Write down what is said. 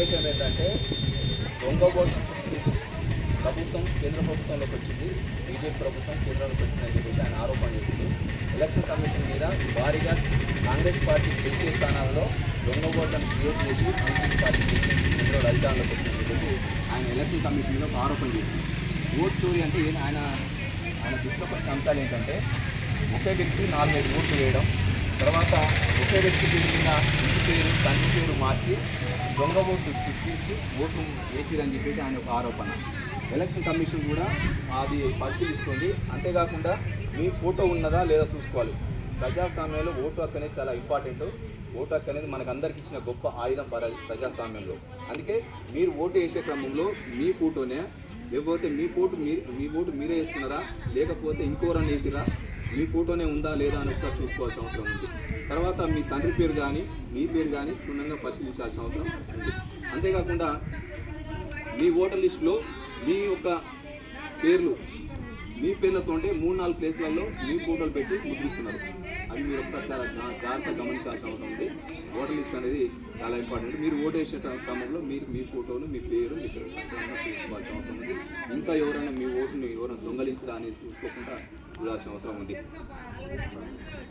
ఉద్దేశం ఏంటంటే దొంగ ఓట్లు ప్రభుత్వం కేంద్ర ప్రభుత్వంలోకి వచ్చింది. బీజేపీ ప్రభుత్వం కేంద్రంలోకి వచ్చిందని చెప్పేసి ఆయన ఆరోపణ చేసింది. ఎలక్షన్ కమిషన్ మీద భారీగా కాంగ్రెస్ పార్టీ గెలిచే స్థానాల్లో దొంగ ఓట్లను క్రియేట్ చేసి కాంగ్రెస్ పార్టీ కేంద్రంలో అధికారంలోకి వచ్చిందని చెప్పేసి ఆయన ఎలక్షన్ కమిషన్ మీద ఒక ఆరోపణ చేసింది. ఓట్ చోరీ అంటే ఏం- ఆయన ఆయన దృష్టిలో కొన్ని అంశాలు ఏంటంటే ఒకే వ్యక్తి నాలుగైదు ఓట్లు వేయడం తర్వాత ఒకే వ్యక్తి పేరు మీద ఇంటి పేరు తండ్రి పేరు మార్చి దొంగ ఓట్లు సృష్టించి ఓట్లు వేసిరని చెప్పేసి ఆయన ఒక ఆరోపణ. ఎలక్షన్ కమిషన్ కూడా అది పరిశీలిస్తుంది. అంతేకాకుండా మీ ఫోటో ఉన్నదా లేదా చూసుకోవాలి. ప్రజాస్వామ్యంలో ఓటు హక్కు అనేది చాలా ఇంపార్టెంట్. ఓటు హక్కు అనేది మనకు అందరికి ఇచ్చిన గొప్ప ఆయుధం ప్రజాస్వామ్యంలో. అందుకే మీరు ఓటు వేసే క్రమంలో మీ ఫోటోనే లేకపోతే మీ ఫోటో మీ మీ ఓటు మీరే వేసుకున్నారా లేకపోతే ఇంకోరని వేసిరా మీ ఫోటోనే ఉందా లేదా అని ఒకసారి చూసుకోవాల్సిన అవసరం ఉంది. తర్వాత మీ తండ్రి పేరు కానీ మీ పేరు కానీ క్షుణ్ణంగా పరిశీలించాల్సిన అవసరం ఉంది. అంతేకాకుండా మీ ఓటర్ లిస్టులో మీ యొక్క పేర్లు మీ పేర్లతో మూడు నాలుగు ప్లేస్లలో మీ ఫోటోలు పెట్టి ముద్రిస్తున్నారు. అది మీరు ఒకసారి చాలా జాగ్రత్తగా గమనించాల్సిన అవసరం ఉంది. ఓటర్ లిస్ట్ అనేది చాలా ఇంపార్టెంట్. మీరు ఓటు వేసే క్రమంలో మీరు మీ ఫోటోలు మీ పేరు మీ పేరు తీసుకోవాల్సిన అవసరం ఉంది. ఇంకా ఎవరైనా మీ ఓటుని ఎవరైనా దొంగలించడా అనేది చూసుకోకుండా చూడాల్సిన అవసరం ఉంది.